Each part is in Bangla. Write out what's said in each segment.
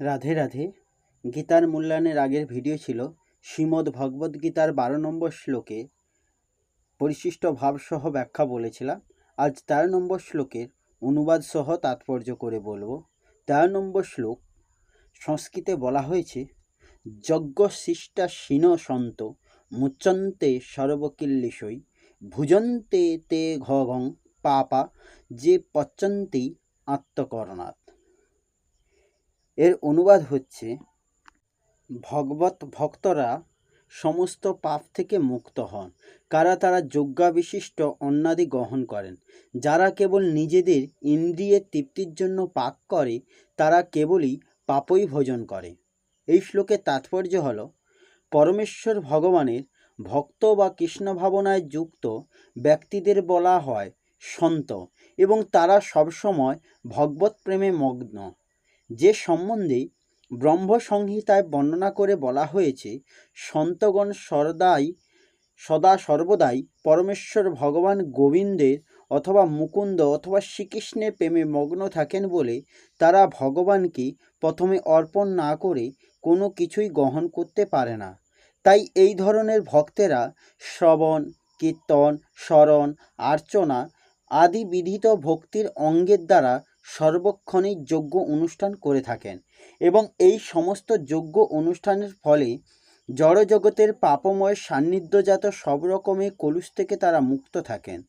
রাধে রাধে। গীতার মূল্যায়নের আগের ভিডিও ছিল শ্রীমদ্ ভগবদ্ গীতার বারো নম্বর শ্লোকে পরিশিষ্ট ভাবসহ ব্যাখ্যা বলেছিলাম। আজ তেরো নম্বর শ্লোকের অনুবাদ সহ তাৎপর্য করে বলব। তেরো নম্বর শ্লোক সংস্কৃতে বলা হয়েছে, যজ্ঞ শিষ্টা শীন সন্ত মুচন্তে সর্বকিল্লিশই ভুজন্তে তে ঘং পাপা, যে পচন্তি আত্মকরণাৎ। এর অনুবাদ হচ্ছে, ভগবত ভক্তরা সমস্ত পাপ থেকে মুক্ত হন। কারা তারা যজ্ঞাবিশিষ্ট অন্নাদি গ্রহণ করেন। যারা কেবল নিজেদের ইন্দ্রিয়ের তৃপ্তির জন্য পাক করে, তারা কেবলই পাপই ভোজন করে। এই শ্লোকের তাৎপর্য হল, পরমেশ্বর ভগবানের ভক্ত বা কৃষ্ণ ভাবনায় যুক্ত ব্যক্তিদের বলা হয় সন্ত এবং তারা সবসময় ভগবত প্রেমে মগ্ন। যে সম্বন্ধে ব্রহ্মসংহিতায় বর্ণনা করে বলা হয়েছে, সন্তগণ সর্দাই, সদা সর্বদাই পরমেশ্বর ভগবান গোবিন্দের অথবা মুকুন্দ অথবা শ্রীকৃষ্ণের প্রেমে মগ্ন থাকেন বলে তারা ভগবানকে প্রথমে অর্পণ না করে কোনো কিছুই গ্রহণ করতে পারে না। তাই এই ধরনের ভক্তেরা শ্রবণ, কীর্তন, স্মরণ, আর্চনা আদি বিধিত ভক্তির অঙ্গের দ্বারা সর্বক্ষণেই যজ্ঞ অনুষ্ঠান করে থাকেন এবং এই সমস্ত যজ্ঞ অনুষ্ঠানের ফলে জড়জগতের পাপময় সান্নিধ্যজাত সব রকমের কলুষ থেকে তারা মুক্ত থাকেন।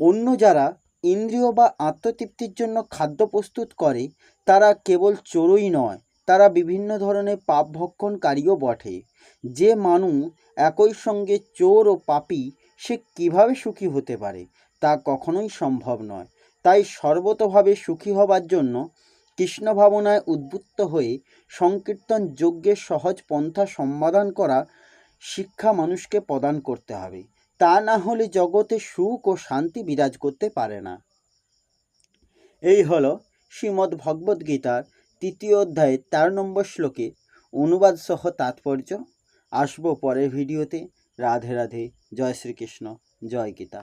অন্য যারা ইন্দ্রিয় বা আত্মতৃপ্তির জন্য খাদ্য প্রস্তুত করে, তারা কেবল চোরই নয়, তারা বিভিন্ন ধরনের পাপ ভক্ষণকারীও বটে। যে মানুষ একই সঙ্গে চোর ও পাপি, সে কীভাবে সুখী হতে পারে, তা কখনোই সম্ভব নয়। তাই সর্বতভাবে সুখী হবার জন্য কৃষ্ণ ভাবনায় উদ্বুদ্ধ হয়ে সংকীর্তন যজ্ঞের সহজ পন্থা সমাধান করা শিক্ষা মানুষকে প্রদান করতে হবে। তা না হলে জগতে সুখ ও শান্তি বিরাজ করতে পারে না। এই হল শ্রীমদ্ ভগবদ্ গীতার তৃতীয় অধ্যায়ের তেরো নম্বর শ্লোকে অনুবাদ সহ তাৎপর্য। আসব পরের ভিডিওতে। রাধে রাধে। জয় শ্রীকৃষ্ণ। জয় গীতা।